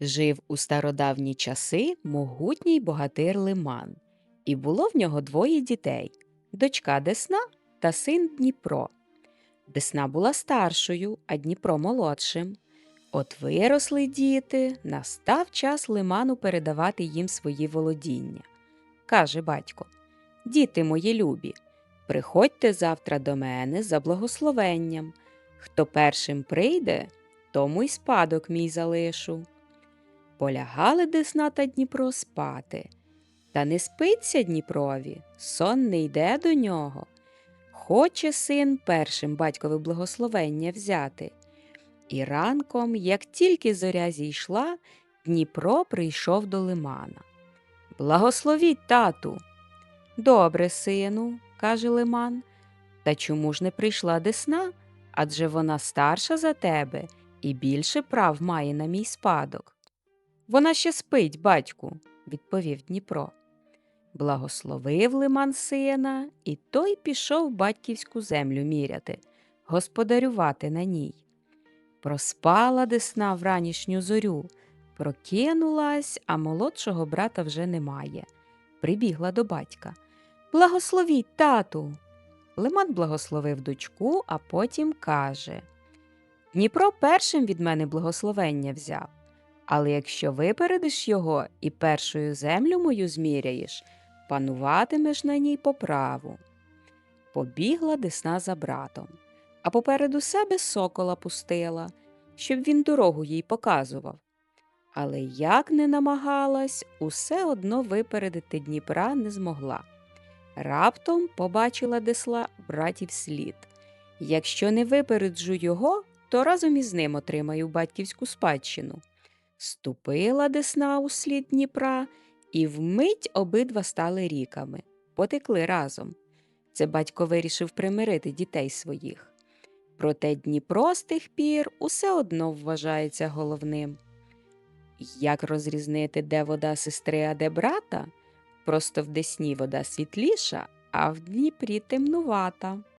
Жив у стародавні часи могутній богатир Лиман, і було в нього двоє дітей дочка Десна та син Дніпро. Десна була старшою, а Дніпро молодшим. От виросли діти, настав час лиману передавати їм свої володіння. Каже батько: Діти мої любі, приходьте завтра до мене за благословенням. Хто першим прийде, тому й спадок мій залишу. Полягали Десна та Дніпро спати. Та не спиться Дніпрові, сон не йде до нього. Хоче син першим батькове благословення взяти. І ранком, як тільки зоря зійшла, Дніпро прийшов до лимана. Благословіть тату. Добре, сину, каже лиман. Та чому ж не прийшла десна? Адже вона старша за тебе і більше прав має на мій спадок. Вона ще спить, батьку, відповів Дніпро. Благословив лиман сина, і той пішов батьківську землю міряти, господарювати на ній. Проспала десна вранішню зорю, прокинулась, а молодшого брата вже немає. Прибігла до батька. Благословіть, тату. Лиман благословив дочку, а потім каже Дніпро першим від мене благословення взяв. Але якщо випередиш його і першою землю мою зміряєш, пануватимеш на ній по праву. Побігла десна за братом, а попереду себе сокола пустила, щоб він дорогу їй показував. Але як не намагалась, усе одно випередити Дніпра не змогла. Раптом побачила десла братів слід. Якщо не випереджу його, то разом із ним отримаю батьківську спадщину. Ступила десна у слід Дніпра, і вмить обидва стали ріками, потекли разом. Це батько вирішив примирити дітей своїх. Проте Дніпро з тих пір усе одно вважається головним. Як розрізнити, де вода сестри, а де брата? Просто в Десні вода світліша, а в Дніпрі темнувата.